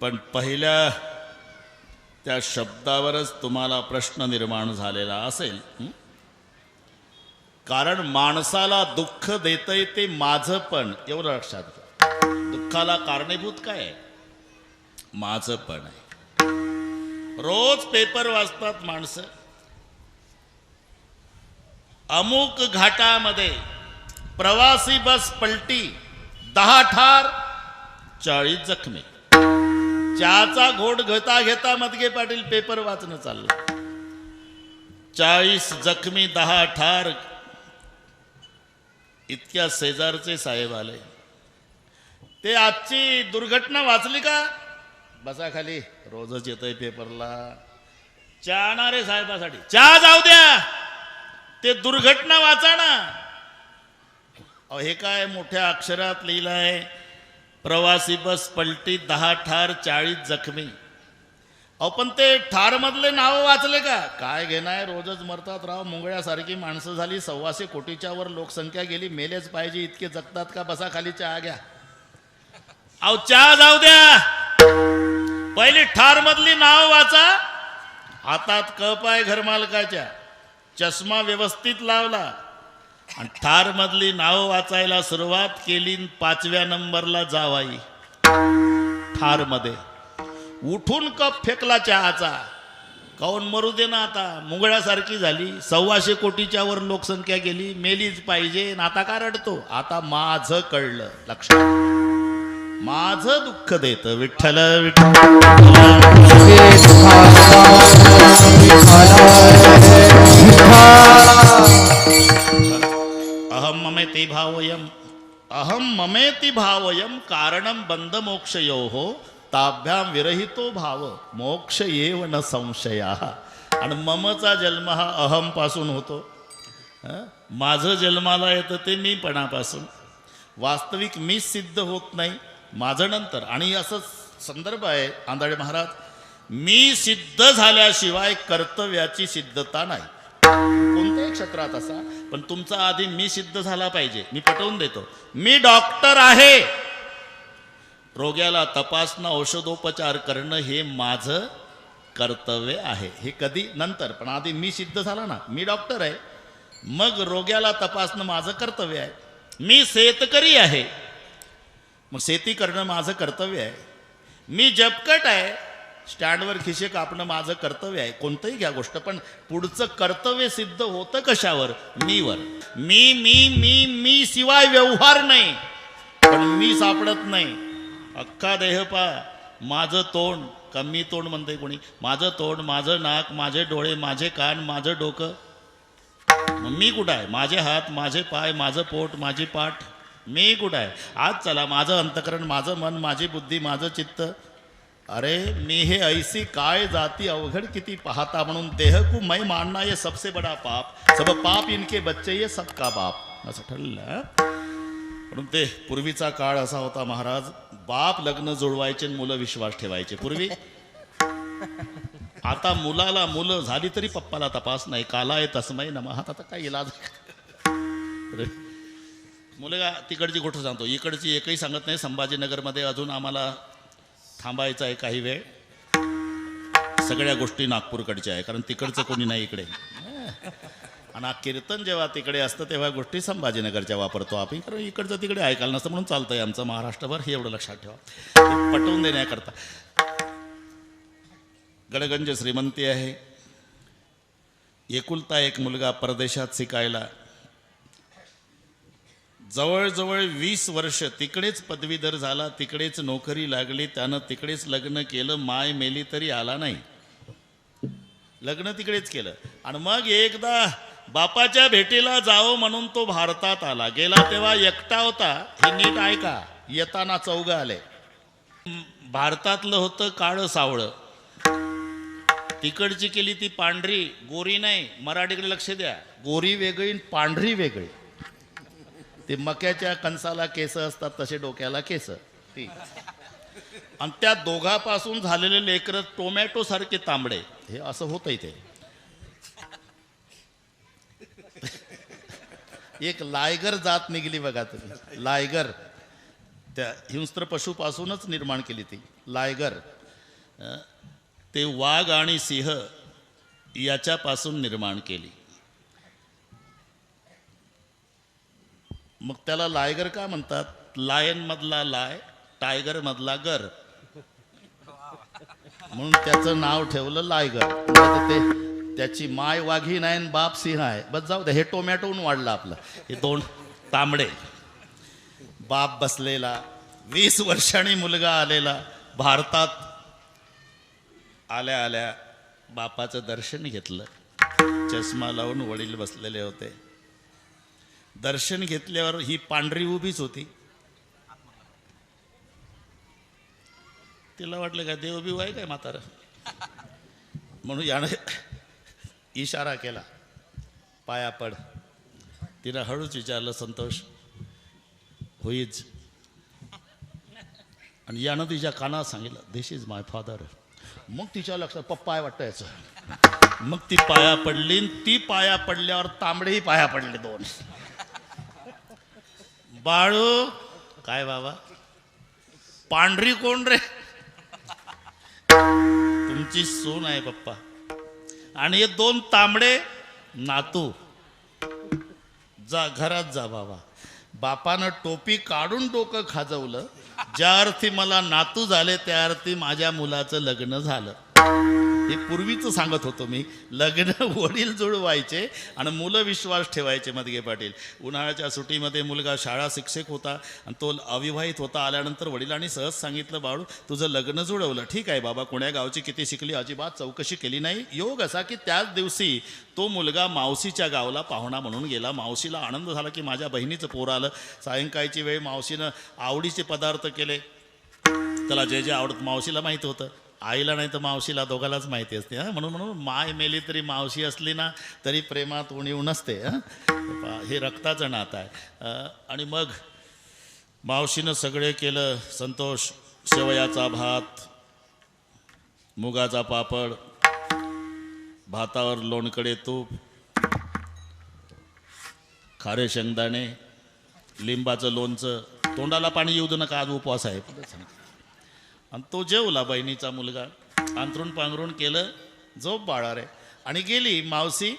पण पहिल्या त्या शब्दावरच तुम्हाला प्रश्न निर्माण झालेला असेल कारण माणसाला दुःख देतंय ते माझं पण. एवढं लक्षात घ्या दुःखाला कारणीभूत काय आहे? माझं पण आहे. रोज पेपर वाचतात माणसं. अमुक घाटामध्ये प्रवासी बस पलटी दहा ठार चाळीस जखमी. चहाचा घोट घेता घेता मदगे पाटील पेपर वाचणं चाललं. चाळीस जखमी दहा ठार. इतक्या शेजारचे साहेब आले. ते आजची दुर्घटना वाचली का? बसा खाली. रोजच येतोय पेपरला. चहा रे साहेबासाठी. चहा जाऊ द्या. ते दुर्घटना वाचा ना. अहो हे काय मोठ्या अक्षरात लिहिलं आहे प्रवासी बस पलटी दहा ठार चाळीस जखमी. अहो पण ते ठार मधले नाव वाचले का? काय घेणार? रोजच मरतात राव. मुंगळ्यासारखी माणसं झाली. सव्वाशे कोटीच्या वर लोकसंख्या गेली. मेलेच पाहिजे. इतके जगतात का? बसा खाली चहा घ्या अहो चहा जाऊ द्या. पहिली ठार मधली नाव वाचा. हातात कप आहे घरमालकाच्या. चष्मा व्यवस्थित लावला. आणि थारमधली नाव वाचायला सुरुवात केली पाचव्या नंबरला जावाई. थारमध्ये उठून कप फेकला चहाचा काऊन मरू दे ना आता. मुंगळ्यासारखी झाली. सव्वाशे कोटीच्या वर लोकसंख्या गेली. मेलीच पाहिजे. आता का रडतो? आता माझं कळलं. लक्षात. माझं दुःख देत विठ्ठल विठ्ठल. अहम ममेति भावयम अहम ममेति भावयम कारणम बंद मोक्षयो हो ताभ्याम विरहितो भाव मोक्ष येव न संशया। आणि ममचा जन्म हा अहमपासून होतो माझं जन्माला येतं ते मीपणापासून वास्तविक मी सिद्ध होत नाही माझं नंतर। आणि असं संदर्भ आहे आंधळे महाराज मी सिद्ध झाल्याशिवाय कर्तव्याची सिद्धता नाही. क्षेत्रात असा पण तुमचा आधी मी सिद्ध झाला पाहिजे. मी पटवून देतो. मी डॉक्टर आहे. रोग्याला तपासणं औषधोपचार करणं हे माझं कर्तव्य आहे. हे कधी? नंतर. पण आधी मी सिद्ध झाला ना. मी डॉक्टर आहे. मग रोग्याला तपासणं माझं कर्तव्य आहे. मी शेतकरी आहे. मग शेती करणं माझं कर्तव्य आहे. मी जपकट आहे. स्टँडवर खिशे कापणं माझं कर्तव्य आहे. कोणतंही घ्या गोष्ट पण पुढचं कर्तव्य सिद्ध होतं कशावर? मीवर. मी मी मी मी शिवाय व्यवहार नाही. पण मी सापडत नाही. अख्खा देह पा. माझं तोंड कमी तोंड म्हणते कोणी. माझं तोंड माझं नाक माझे डोळे माझे कान माझं डोकं. मी कुठं आहे? माझे हात माझे पाय माझं पोट माझी पाठ. मी कुठं आहे? आज चला माझं अंतकरण माझं मन माझी बुद्धी माझं चित्त. अरे मी हे ऐसी काय जाती अवघड किती पाहता म्हणून देह को मै मानना ये सबसे बडा पाप. सब पाप इनके बच्चे ये सबका बाप. असं ठरलं. म्हणून ते पूर्वीचा काळ असा होता महाराज बाप लग्न जुळवायचे आणि मुलं विश्वास ठेवायचे. पूर्वी? आता मुलाला मुलं झाली तरी पप्पाला तपास नाही. काला येत तसमय ना नमः. आता काय इलाज? अरे, मुलगा तिकडची गोष्ट सांगतो. इकडची एकही सांगत नाही. संभाजीनगरमध्ये अजून आम्हाला थांबायचं आहे काही वेळ. सगळ्या गोष्टी नागपूरकडच्या आहे कारण तिकडचं कोणी नाही इकडे. आणि कीर्तन जेव्हा तिकडे असतं तेव्हा गोष्टी संभाजीनगरच्या वापरतो आपण कारण इकडचं तिकडे ऐकायला नसतं म्हणून चालतंय आमचं महाराष्ट्रभर. हे एवढं लक्षात ठेवा. पटवून देण्याकरता. गडगंज श्रीमंती आहे. एकुलता एक मुलगा परदेशात शिकायला जवळजवळ वीस वर्ष तिकडेच पदवीधर झाला तिकडेच नोकरी लागली त्यानं तिकडेच लग्न केलं माय मेली तरी आला नाही. लग्न तिकडेच केलं. आणि मग एकदा बापाच्या भेटीला जावं म्हणून तो भारतात आला. गेला तेव्हा एकटा होता. हे नीट ऐका. येताना चौघ आले. भारतातलं होतं काळं सावळं. तिकडची केली ती पांढरी गोरी नाही. मराठीकडे लक्ष द्या. गोरी वेगळी पांढरी वेगळी. ते मक्याच्या कणसाला केस असतात तसे डोक्याला केस. ती आणि त्या दोघापासून झालेले लेकर टोमॅटो सारखे तांबडे. हे असं होतं इथे एक लायगर जात निघली बघा तुम्ही. लायगर. त्या हिंस्त्र पशुपासूनच निर्माण केली ती. लायगर. ते वाघ आणि सिंह याच्यापासून निर्माण केली. मग त्याला लायगर का म्हणतात? लायन मधला लाय टायगर मधला गर. म्हणून त्याचं नाव ठेवलं लायगर. ते त्याची माय वाघी नाही बाप सिंह आहे. बस जाऊ दे हे टोमॅटोहून वाढलं आपलं. हे दोन तांबडे. बाप बसलेला वीस वर्षांनी मुलगा आलेला भारतात आल्या आल्या बापाचं दर्शन घेतलं. चष्मा लावून वडील बसलेले होते. दर्शन घेतल्यावर ही पांढरी उभीच होती. तिला वाटलं काय देव उभी आहे काय म्हातारं. म्हणून यानं इशारा केला. पाया पड. तिनं हळूच विचारलं संतोष होईच. आणि यानं तिच्या कानात सांगितलं दिस इज माय फादर मग तिच्या लक्षात पप्पा वाटतं याचं. मग ती पाया पडली आणि ती पाया पडल्यावर तांबडेही पाया पडले दोन. बाळू. काय बाबा? पांढरी कोण रे? तुमची सून आहे पप्पा. आणि हे दोन तांबडे नातू. जा घरात जा बाबा. बापानं टोपी काढून डोकं खाजवलं. ज्या अर्थी मला नातू झाले त्या अर्थी माझ्या मुलाचं लग्न झालं. हे पूर्वीचं सांगत होतो मी. लग्न वडील जुळवायचे आणि मुलं विश्वास ठेवायचे मदगे पाटील. उन्हाळ्याच्या सुट्टीमध्ये मुलगा शाळा शिक्षक होता आणि तो अविवाहित होता. आल्यानंतर वडिलांनी सहज सांगितलं बाळू तुझं लग्न जुळवलं. ठीक आहे बाबा कोण्या गावची किती शिकली? अजिबात चौकशी केली नाही. योग असा की त्याच दिवशी तो मुलगा मावशीच्या गावाला पाहुणा म्हणून गेला. मावशीला आनंद झाला की माझ्या बहिणीचं पोर आलं. सायंकाळची वेळ मावशीनं आवडीचे पदार्थ केले. त्याला जे जे आवडत मावशीला माहीत होतं. आईला नाही तर मावशीला दोघालाच माहिती असते हां? म्हणून म्हणून माय मेली तरी मावशी असली ना तरी प्रेमात उणीव नसते हं? हे रक्ताचं नातं आहे. आणि मग मावशीनं सगळे केलं संतोष शेवयाचा भात मुगाचा पापड भातावर लोणकडे तूप खारे शेंगदाणे लिंबाचं लोणचं. तोंडाला पाणी येऊ दे नका आज उपवास आहे. आणि तो जेवला बहिणीचा मुलगा. अंथरून पांघरून केलं झोप बाळा रे आणि गेली मावशी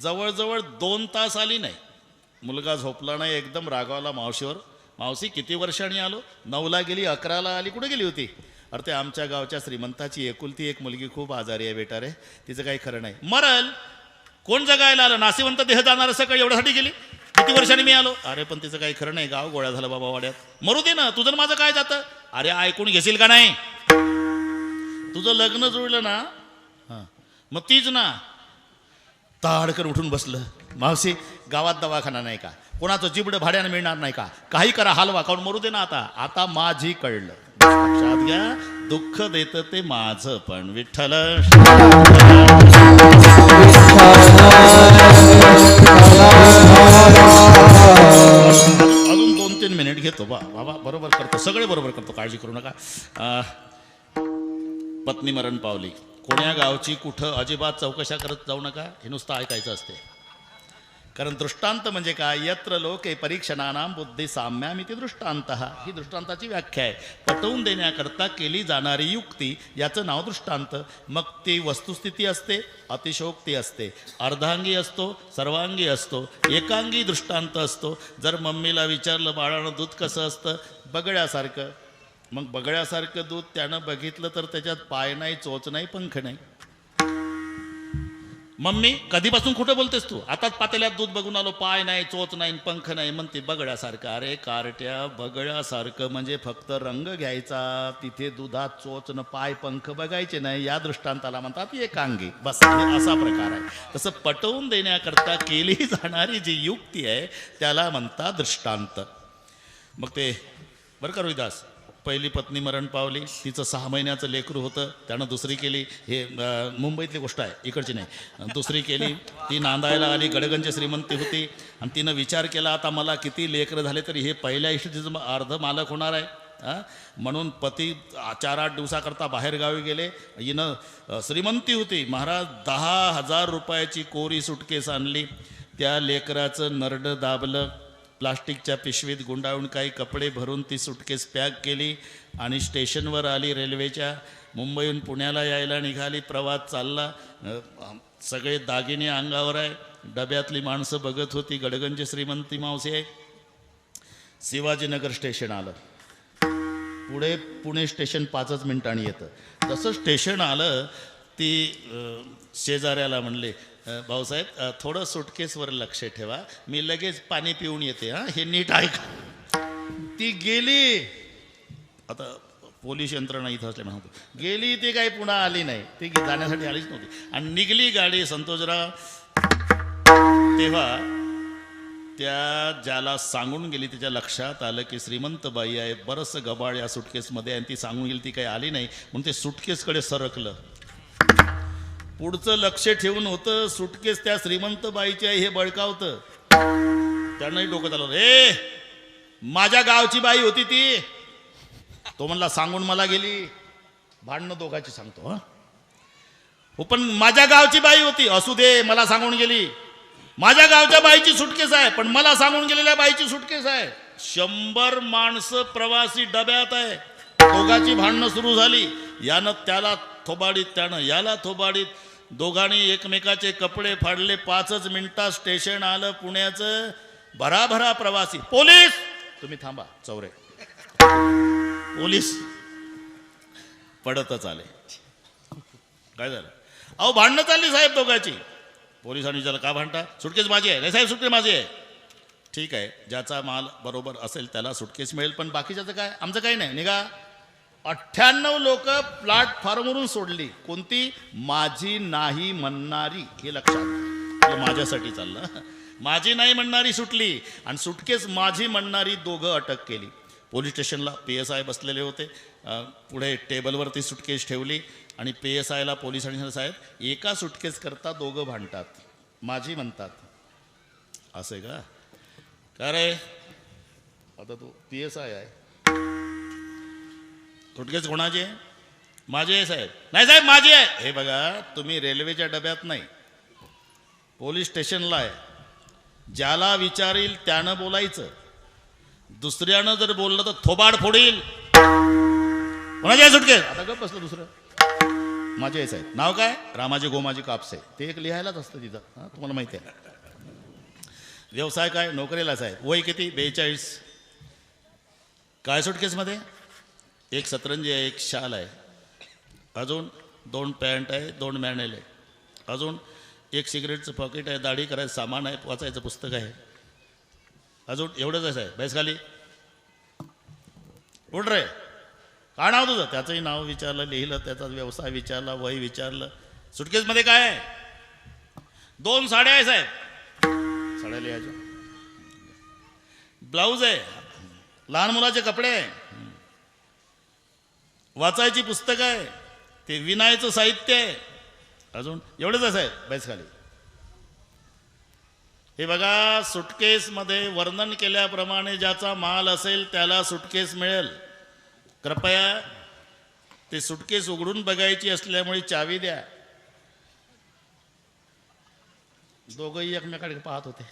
जवळजवळ दोन तास आली नाही. मुलगा झोपला नाही एकदम रागावला मावशीवर. मावशी किती वर्षांनी आलो? नऊला गेली अकराला आली कुठे गेली होती? अरे ते आमच्या गावच्या श्रीमंताची एकुलती एक मुलगी खूप आजारी आहे बेटा रे तिचं काही खरं नाही. मरल! कोण जगायला आलं? नाशिवंत देह जाणार सकाळी एवढ्यासाठी गेली? किती वर्षांनी मी आलो? अरे पण तिचं काही खरं नाही. गाव गोळ्या झालं बाबा वाड्यात. मरू दे ना. तुझं माझं काय जातं? अरे ऐकून घेशील का नाही? तुझं लग्न जुळलं ना हां. मग तीच ना. ताडकर उठून बसलं. मावशी गावात दवाखाना नाही का? कोणाचं जिबडं भाड्यानं मिळणार नाही का? काही करा हलवा काऊन मरू दे ना आता. आता माझी कळलं. लक्षात घ्या दुःख देत ते माझं पण विठ्ठल. करतो. सगळे बरोबर करतो. काळजी करू नका. अं, पत्नी मरण पावली. कोण्या गावची कुठं अजिबात चौकशा करत जाऊ नका. हे नुसतं ऐकायचं असते कारण दृष्टांत म्हणजे काय? यत्र लोके परीक्षणानाम बुद्धी साम्यामिती दृष्टांत ही दृष्टांताची व्याख्या आहे. पटवून देण्याकरता केली जाणारी युक्ती याचं नाव दृष्टांत. मग ती वस्तुस्थिती असते अतिशोक्ती असते अर्धांगी असतो सर्वांगी असतो एकांगी दृष्टांत असतो. जर मम्मीला विचारलं बाळानं दूध कसं असतं? बगड्यासारखं. मग बगड्यासारखं दूध त्यानं बघितलं तर त्याच्यात पाय नाही चोच नाही पंख नाही. मम्मी कधीपासून कुठं बोलतेस तू? आताच पातेल्यात दूध बघून आलो पाय नाही चोच नाही पंख नाही म्हणते बगड्यासारखं. अरे कारट्या बगड्यासारखं म्हणजे फक्त रंग घ्यायचा. तिथे दुधात चोच न पाय पंख बघायचे नाही. या दृष्टांताला म्हणतात एकांगी बस असा प्रकार आहे. तसं पटवून देण्याकरता केली जाणारी जी युक्ती आहे त्याला म्हणतात दृष्टांत. मग ते बरं का रोहिदास? पहिली पत्नी मरण पावली तिचं सहा महिन्याचं लेकरू होतं त्यानं दुसरी केली. हे मुंबईतली गोष्ट आहे इकडची नाही. दुसरी केली ती नांदायला आली गडगंज श्रीमंती होती. आणि तिनं विचार केला आता मला किती लेकरं झाले तरी हे पहिल्या इष्टीचं अर्ध मालक होणार आहे. म्हणून पती चार आठ दिवसाकरता बाहेरगावी गेले. हिनं श्रीमंती होती. महाराज दहा हजार रुपयाची कोरी सुटकेस आणली. त्या लेकराचं नरडं दाबलं. प्लास्टिकच्या पिशवीत गुंडाळून काही कपडे भरून ती सुटकेस पॅक केली आणि स्टेशनवर आली रेल्वेच्या. मुंबईहून पुण्याला यायला निघाली प्रवास चालला. सगळे दागिने अंगावर आहे. डब्यातली माणसं बघत होती गडगंज श्रीमंती मावशी आहे. शिवाजीनगर स्टेशन आलं. पुढे पुणे स्टेशन पाचच मिनिटांनी येतं. जसं स्टेशन आलं ती शेजाऱ्याला म्हणले भाऊसाहेब थोडं सुटकेसवर लक्ष ठेवा. मी लगेच पाणी पिऊन येते हां. हे नीट ऐका. ती गेली. आता पोलीस यंत्रणा इथं असल्या म्हणतो गेली ती काही पुन्हा आली नाही. ती जाण्यासाठी आलीच नव्हती. आणि निघली गाडी संतोषराव. तेव्हा त्या ज्याला सांगून गेली त्याच्या लक्षात आलं की श्रीमंत बाई आहे बरंचसं गबाळ या सुटकेसमध्ये आणि ती सांगून गेली ती काही आली नाही. म्हणून ते सुटकेसकडे सरकलं. पुढचं लक्ष ठेवून होतं सुटकेस त्या श्रीमंत बाईची आहे हे बळकावतं. त्यांनाही डोकं आलं रे माझ्या गावची बाई होती ती. तो म्हणला सांगून मला गेली. भांडणं दोघाची सांगतो हो पण माझ्या गावची बाई होती. असू दे मला सांगून गेली. माझ्या गावच्या बाईची सुटकेस आहे पण मला सांगून गेलेल्या बाईची सुटकेस आहे. शंभर माणसं प्रवासी डब्यात आहे. दोघाची भांडणं सुरू झाली. यानं त्याला थोबाडीत त्यानं याला थोबाडीत. दोघांनी एकमेकाचे कपडे फाडले पाचच मिनिटात स्टेशन आलं पुण्याचं. भराभरा प्रवासी. पोलीस! तुम्ही थांबा चौरे. पोलीस. पडतच आले. काय झालं? अहो भांडणं चालली साहेब दोघांची. पोलिसांनी विचारलं का भांडता? सुटकेस माझी आहे. नाही साहेब सुटकेस माझी आहे. ठीक आहे ज्याचा माल बरोबर असेल त्याला सुटकेस मिळेल पण बाकीच्याचं काय? आमचं काही नाही. निघा. अठ्ठ्याण्णव लोक प्लॅटफॉर्मवरून सोडली. कोणती? माझी नाही म्हणणारी. हे लक्षात माझ्यासाठी चाललं. माझी नाही म्हणणारी सुटली. आणि सुटकेस माझी म्हणणारी दोघं अटक केली. पोलीस स्टेशनला पी एस आय बसलेले होते. पुढे टेबलवरती सुटकेस ठेवली. आणि पी एस आयला पोलिसांनी साहेब एका सुटकेस करता दोघं भांडतात. माझी म्हणतात. असं आहे का रे? आता तू पी एस आय आहे. सुटकेस कोणाचे? माझे आहे साहेब. नाही साहेब माझी आहे. हे बघा तुम्ही रेल्वेच्या डब्यात नाही. पोलीस स्टेशनला आहे. ज्याला विचारील त्यानं बोलायचं. दुसऱ्यानं जर बोललं तर थोबाड फोडील. कोणाचे आहे सुटकेस आता गप बसलं दुसरं. माझे आहे साहेब. नाव काय? रामाजी गोमाजी कापसे. ते एक लिहायलाच असतं तिथं. हां तुम्हाला माहिती आहे. व्यवसाय काय? नोकरीला साहेब. वय किती? बेचाळीस. काय सुटकेसमध्ये? एक सतरंजी आहे एक शाल आहे. अजून दोन पॅन्ट आहे दोन मॅनेल आहे. अजून एक सिगरेटचं पॉकेट आहे दाढी करायचं सामान आहे वाचायचं पुस्तक आहे. अजून एवढंच आहे साहेब. बैस खाली. उठ रे. काय नाव तुझं? त्याचंही नाव विचारलं लिहिलं त्याचा व्यवसाय विचारला वय विचारलं. सुटकेसमध्ये काय आहे? दोन साड्या आहे साहेब. साड्या लिहायच्या. ब्लाऊज आहे. लहान मुलाचे कपडे आहे. वाचायची पुस्तकं आहे. ते विनायचं साहित्य आहे. अजून एवढंच आहे साहेब बैस खाली. हे बघा सुटकेसमध्ये वर्णन केल्याप्रमाणे ज्याचा माल असेल त्याला सुटकेस मिळेल. कृपया ते सुटकेस उघडून बघायची असल्यामुळे चावी द्या. दोघंही एकमेकाकडे पाहत होते.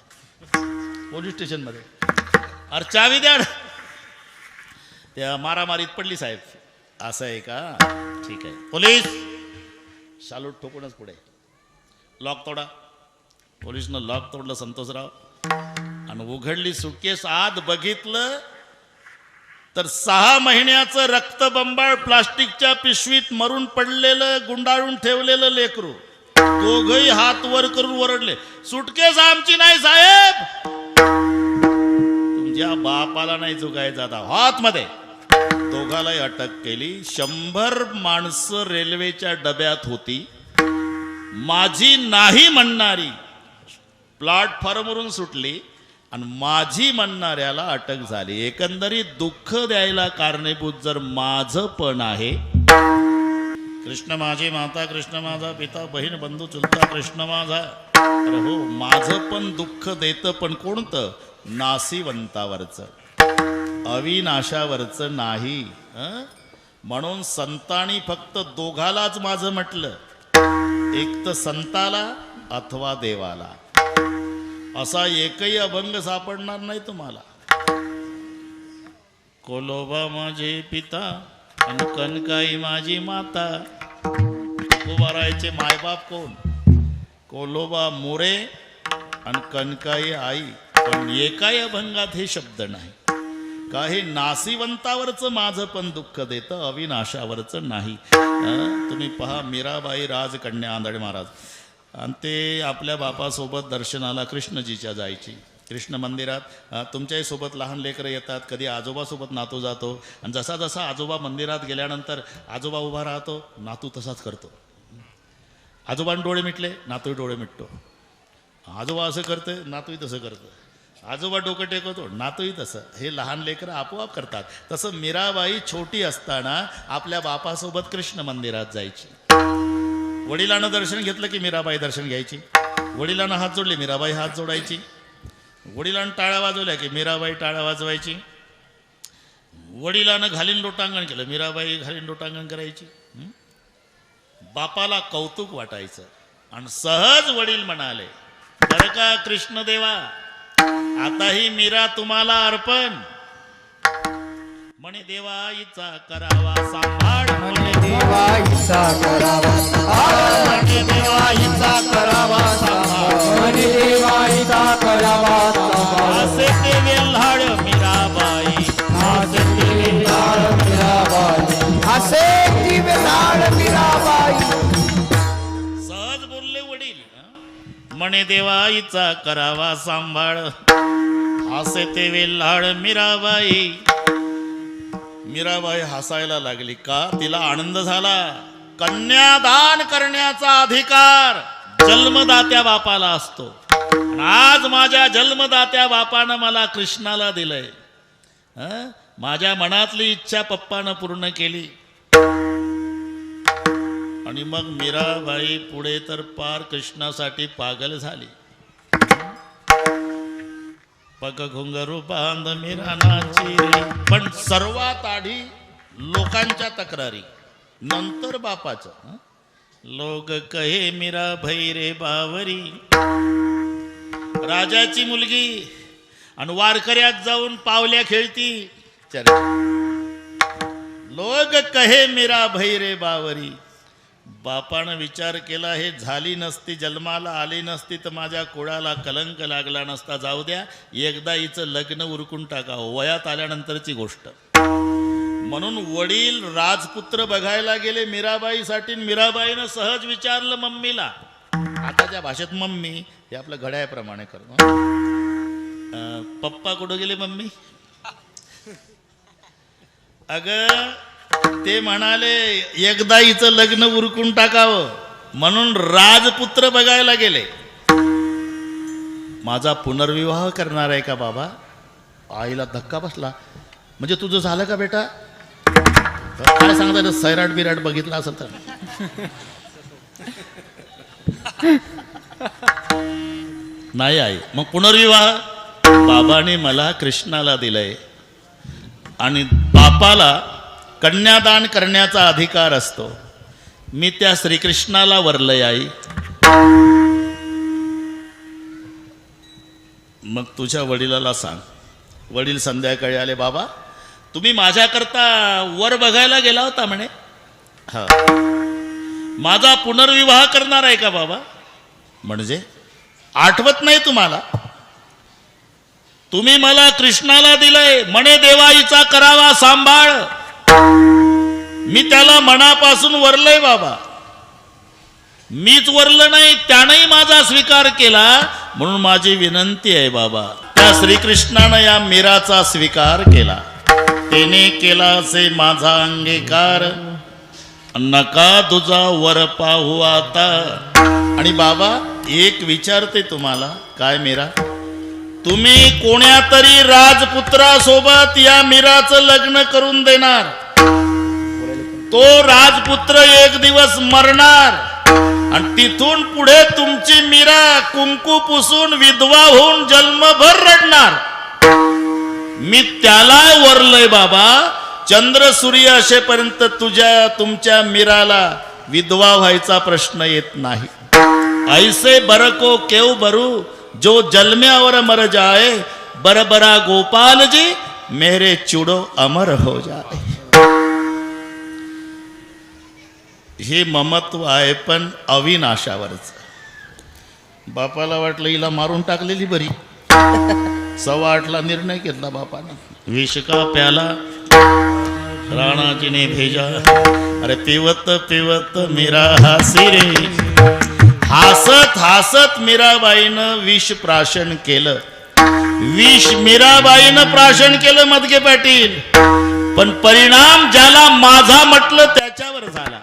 पोलीस स्टेशनमध्ये. अरे चावी द्या त्या मारामारीत पडली साहेब. असं आहे का? ठीक आहे. पोलीस! शालूट ठोकूनच पुढे. लॉक तोडा. पोलिसनं लॉक तोडलं संतोषराव. आणि उघडली सुटकेस आत बघितलं तर सहा महिन्याचं रक्तबंबाळ प्लास्टिकच्या पिशवीत मरून पडलेलं गुंडाळून ठेवलेलं लेकरू. दोघही हात वर करून वरडले सुटकेस आमची नाही साहेब. तुमच्या बापाला नाही चुकायचा आता. हात मध्ये दोघालाही अटक केली. शंभर माणसं रेल्वेच्या डब्यात होती. माझी नाही म्हणणारी प्लॅटफॉर्मवरून सुटली आणि माझी म्हणणाऱ्याला अटक झाली. एकंदरीत दुःख द्यायला कारणीभूत जर माझं पण आहे. कृष्ण माझी माता कृष्ण माझा पिता बहीण बंधू चुलता कृष्ण माझा. अरे हो माझं पण दुःख देतं पण कोणतं? नासिवंतावरचं. अविनाशावरचं नाही म्हणून संतांनी फक्त दोघालाच माझं म्हटलं. एक तर संताला अथवा देवाला. असा एकही अभंग सापडणार नाही तुम्हाला. कोलोबा माझे पिता आणि कनकाई माझी माता. तुकोबारायचे मायबाप कोण? कोलोबा मोरे आणि कनकाई आई. पण एकाही अभंगात हे शब्द नाही. काही नासिवंतावरचं माझं पण दुःख देतं अविनाशावरचं नाही. तुम्ही पहा मीराबाई राजकन्या आंधळे महाराज. आणि ते आपल्या बापासोबत दर्शनाला कृष्णजीच्या जायची. कृष्ण मंदिरात तुमच्याही सोबत लहान लेकरं येतात कधी आजोबासोबत नातू जातो. आणि जसा जसा आजोबा मंदिरात गेल्यानंतर आजोबा उभा राहतो नातू तसाच करतो. आजोबान डोळे मिटले नातूही डोळे मिटतो. आजोबा असं करतं नातूही तसं करतं आजोबा डोकं टेकवतो नातूही तसं. हे लहान लेकरं आपोआप करतात. तसं मीराबाई छोटी असताना आपल्या बापासोबत कृष्ण मंदिरात जायची. वडिलांना दर्शन घेतलं की मीराबाई दर्शन घ्यायची. वडिलांना हात जोडले मीराबाई हात जोडायची. वडिलांना टाळ्या वाजवल्या की मीराबाई टाळ्या वाजवायची. वडिलांना घालीन लोटांगण केलं मीराबाई घालीन लोटांगण करायची. बापाला कौतुक वाटायचं. आणि सहज वडील म्हणाले बरं का कृष्णदेवा आता ही मीरा तुम्हाला अर्पण. म्हणे देवाईचा करावा सांभाळ. म्हणे देवाईचा करावा म्हणे देवाईचा करावा सांभाळ. देवाईचा करावा असे ते वेल्हाड मीराबाई. असे ते वेल्हाड मीराबाई. असे ती वेलाड मीराबाई. म्हणे देवाईचा करावा सांभाळ. असे ते वेल्हाड मीराबाई. मीराबाई हसायला लागली का? तिला आनंद झाला? कन्यादान करण्याचा अधिकार जन्मदात्या बापाला असतो. आज माझ्या जन्मदात्या बापानं मला कृष्णाला दिलंय. माझ्या मनातली इच्छा पप्पानं पूर्ण केली. आणि मग मीराबाई पुढे तर पार कृष्णासाठी पागल झाली. पग घुंगरू बांध मीरानाची पण सर्वात आधी लोकांच्या तक्रारी. नंतर बापाचं. लोक कहे मीरा भैरे बावरी. राजाची मुलगी आणि वारकऱ्यात जाऊन पावल्या खेळती. चर्चा लोक कहे मीरा भैरे बावरी. बापानं विचार केला हे झाली नसती जन्माला आली नसती तर माझ्या कुळाला कलंक लागला नसता. जाऊ द्या एकदा हिचं लग्न उरकून टाका वयात आल्यानंतरची गोष्ट. म्हणून वडील राजपुत्र बघायला गेले मीराबाईसाठी मीराबाईनं सहज विचारलं मम्मीला. आताच्या भाषेत मम्मी हे आपलं घड्याळप्रमाणे करतो. पप्पा कुठं गेले मम्मी? अगं ते म्हणाले एकदा हिचं लग्न उरकून टाकावं. म्हणून राजपुत्र बघायला गेले. माझा पुनर्विवाह करणार आहे का बाबा? आईला धक्का बसला. म्हणजे तुझं झालं का बेटा? काय सांगता सैराट बिराट बघितला असेल तर. नाही आई मग पुनर्विवाह बाबाने मला कृष्णाला दिलंय आणि बापाला कन्यादान करण्याचा अधिकार असतो. मी त्या श्रीकृष्णाला वरलय आई. मग तुझ्या वडिलाला सांग. वडील संध्याकाळी आले बाबा तुम्ही माझ्याकरता वर बघायला गेला होता म्हणे. हा. माझा पुनर्विवाह करणार आहे का बाबा? म्हणजे? आठवत नाही तुम्हाला. तुम्ही मला कृष्णाला दिलंय. म्हणे देवाईचा करावा सांभाळ. मी त्याला मनापासून वरलंय बाबा. मीच वरलं नाही त्यानंही माझा स्वीकार केला म्हणून माझी विनंती आहे बाबा. त्या श्रीकृष्णानं या मीराचा स्वीकार केला. त्याने केला असे माझा अंगीकार. नका तुझा वर पाहू आता. आणि बाबा एक विचारते तुम्हाला काय मीरा? तुम्ही कोण्या तरी राजपुत्रासोबत या मीराचं लग्न करून देणार? तो राजपुत्र एक दिवस मरणार आणि तिथून पुढे तुमची मीरा कुंकू पुसून विधवा होऊन जन्मभर रडणार. मी त्याला वरलय बाबा चंद्र सूर्य असेपर्यंत तुझ्या तुमच्या मीराला विधवा व्हायचा प्रश्न येत नाही. ऐसे बरको केव बरू जो जलम्यावर मर जाए बरबरा गोपाल जी मेरे चुडो अमर हो जाए। हे ममत्व आहे पण अविनाशावरच. बापाला वाटलं हिला मारून टाकलेली बरी. सव्वा आठला निर्णय घेतला बापाने. विषका प्याला राणाजीने भेजा. अरे पिवत पिवत मेरा हासी रे हासत हासत मीराबाईनं विष प्राशन केलं. विष मीराबाईनं प्राशन केलं मदगे पाटील. पण परिणाम ज्याला माझा म्हटलं त्याच्यावर झाला.